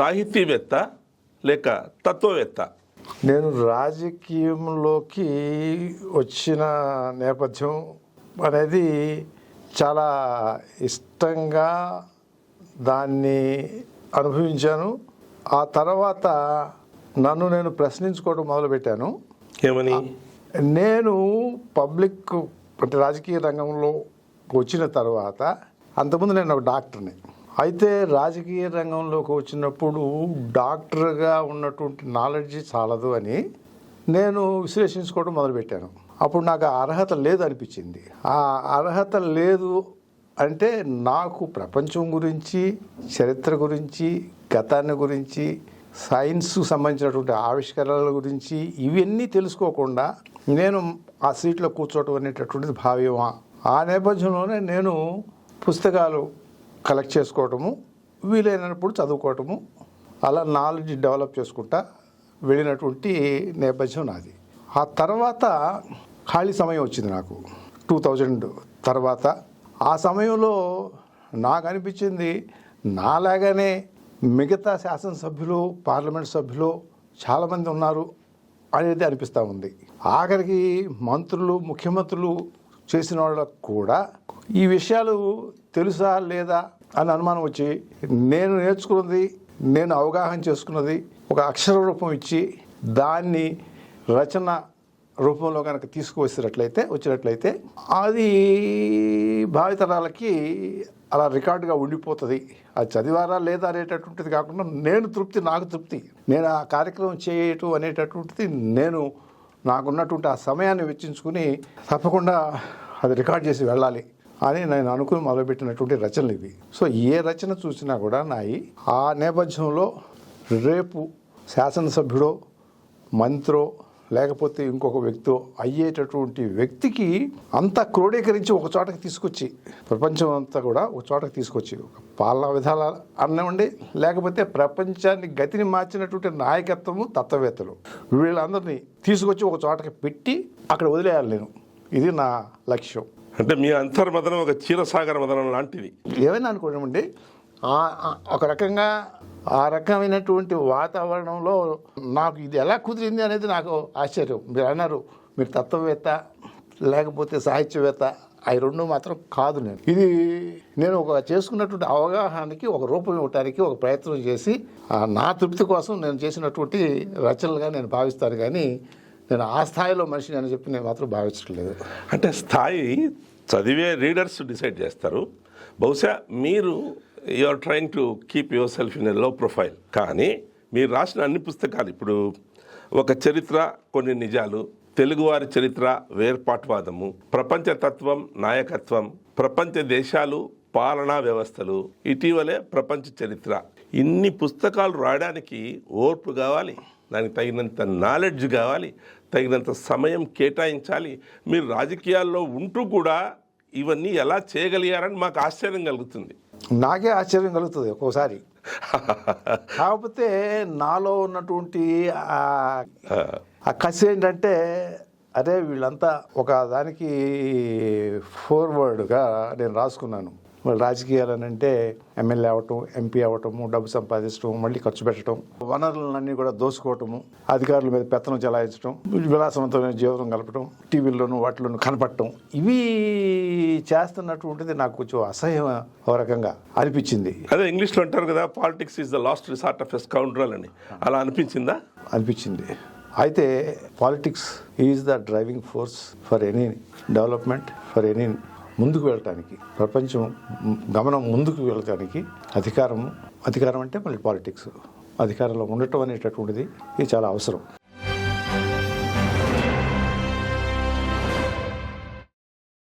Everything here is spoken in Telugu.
సాహితీవేత్త లేక తత్వవేత్త? నేను రాజకీయంలోకి వచ్చిన నేపథ్యం అనేది చాలా ఇష్టంగా దాన్ని అనుభవించాను. ఆ తర్వాత నన్ను నేను ప్రశ్నించుకోవడం మొదలుపెట్టాను. ఏమని? నేను పబ్లిక్ అంటే రాజకీయ రంగంలో వచ్చిన తర్వాత అంతకుముందు నేను ఒక డాక్టర్ని. అయితే రాజకీయ రంగంలోకి వచ్చినప్పుడు డాక్టర్గా ఉన్నటువంటి నాలెడ్జ్ చాలదు అని నేను విశ్లేషించుకోవడం మొదలుపెట్టాను. అప్పుడు నాకు ఆ అర్హత లేదు అనిపించింది. ఆ అర్హత లేదు అంటే నాకు ప్రపంచం గురించి చరిత్ర గురించి గతాన్ని గురించి సైన్స్కు సంబంధించినటువంటి ఆవిష్కరణల గురించి ఇవన్నీ తెలుసుకోకుండా నేను ఆ సీట్లో కూర్చోవటం అనేటటువంటిది భావ్యమా? ఆ నేపథ్యంలోనే నేను పుస్తకాలు కలెక్ట్ చేసుకోవటము వీలైనప్పుడు చదువుకోవటము అలా నాలెడ్జ్ డెవలప్ చేసుకుంటా వెళ్ళినటువంటి నేపథ్యం నాది. ఆ తర్వాత ఖాళీ సమయం వచ్చింది నాకు. టూ థౌజండ్ తర్వాత ఆ సమయంలో నాకు అనిపించింది నాలాగానే మిగతా శాసనసభ్యులు పార్లమెంట్ సభ్యులు చాలామంది ఉన్నారు అనేది అనిపిస్తూ ఉంది. ఆఖరికి మంత్రులు ముఖ్యమంత్రులు చేసిన వాళ్ళకు కూడా ఈ విషయాలు తెలుసా లేదా అని అనుమానం వచ్చి నేను నేర్చుకున్నది నేను అవగాహన చేసుకున్నది ఒక అక్షర రూపం ఇచ్చి దాన్ని రచన రూపంలో కనుక తీసుకువచ్చినట్లయితే వచ్చినట్లయితే అది భావితరాలకి అలా రికార్డుగా ఉండిపోతుంది. అది చదివారా లేదా అనేటటువంటిది కాకుండా నేను తృప్తి నాకు తృప్తి. నేను ఆ కార్యక్రమం చేయటం అనేటటువంటిది నేను నాకున్నటువంటి ఆ సమయాన్ని వెచ్చించుకుని తప్పకుండా అది రికార్డ్ చేసి వెళ్ళాలి. అని నేను అనుకుని మొదలుపెట్టినటువంటి రచనలు ఇవి. సో ఏ రచన చూసినా కూడా నాయి ఆ నేపథ్యంలో రేపు శాసనసభ్యుడో మంత్రో లేకపోతే ఇంకొక వ్యక్తో అయ్యేటటువంటి వ్యక్తికి అంతా క్రోడీకరించి ఒక చోటకి తీసుకొచ్చి ప్రపంచం అంతా కూడా ఒక చోటకి తీసుకొచ్చి ఒక పాలనా విధాల అన్నవండి లేకపోతే ప్రపంచాన్ని గతిని మార్చినటువంటి నాయకత్వము తత్వవేత్తలు. వీళ్ళందరినీ తీసుకొచ్చి ఒక చోటకి పెట్టి అక్కడ వదిలేయాలి నేను. ఇది నా లక్ష్యం. అంటే మీ అంతర్మదనం ఒక క్షీరసాగర మదనం లాంటిది. ఏమైనా ఆ- ఒక రకంగా ఆ రకమైనటువంటి వాతావరణంలో నాకు ఇది ఎలా కుదిరింది అనేది నాకు ఆశ్చర్యం. మీరు అన్నారు మీరు తత్వవేత్త లేకపోతే సాహిత్యవేత్త అవి రెండు మాత్రం కాదు నేను. ఇది నేను ఒక చేసుకున్నటువంటి అవగాహనకి ఒక రూపం ఇవ్వటానికి ఒక ప్రయత్నం చేసి నా తృప్తి కోసం నేను చేసినటువంటి రచనలుగా నేను భావిస్తాను. కానీ నేను ఆ స్థాయిలో మనిషిని అని చెప్పి నేను మాత్రం భావించట్లేదు. అంటే స్థాయి చదివే రీడర్స్ డిసైడ్ చేస్తారు. బహుశా మీరు you are trying to keep yourself in a low profile కానీ మీరు రాసిన అన్ని పుస్తకాలు ఇప్పుడు ఒక చరిత్ర కొన్ని నిజాలు తెలుగువారి చరిత్ర వేర్పాటువాదము ప్రపంచ తత్వం నాయకత్వం ప్రపంచ దేశాలు పాలనా వ్యవస్థలు ఇటీవలే ప్రపంచ చరిత్ర. ఇన్ని పుస్తకాలు రాయడానికి ఓర్పు కావాలి దానికి తగినంత నాలెడ్జ్ కావాలి తగినంత సమయం కేటాయించాలి. మీరు రాజకీయాల్లో ఉంటూ కూడా ఇవన్నీ ఎలా చేయగలిగారని మాకు ఆశ్చర్యం కలుగుతుంది. నాకే ఆశ్చర్యం కలుగుతుంది ఒక్కోసారి. కాకపోతే నాలో ఉన్నటువంటి ఆ- ఆ. కసి ఏంటంటే అదే వీళ్ళంతా ఒక దానికి ఫార్వర్డ్గా నేను రాసుకున్నాను. వాళ్ళు రాజకీయాలు అని అంటే ఎమ్మెల్యే అవ్వటం ఎంపీ అవ్వటము డబ్బు సంపాదించడం మళ్ళీ ఖర్చు పెట్టడం వనరులన్నీ కూడా దోసుకోవటము అధికారుల మీద పెత్తనం చెలాయించడం విలాసవంతమైన జీవనం గలపడం టీవీల్లోనూ వాటిలోనూ కనపడటం. ఇవి చేస్తున్నటువంటిది నాకు కొంచెం అసహ్యం ఒక రకంగా అనిపించింది. అదే ఇంగ్లీష్లో అంటారు కదా politics is the last resort of a scoundrel అని. అలా అనిపించిందా? అనిపించింది. అయితే politics is the driving force for any development for any ముందుకు వెళ్ళటానికి ప్రపంచం గమనం ముందుకు వెళ్ళటానికి అధికారం అధికారం అంటే మళ్ళీ పాలిటిక్స్ అధికారంలో ఉండటం అనేటటువంటిది ఇది చాలా అవసరం.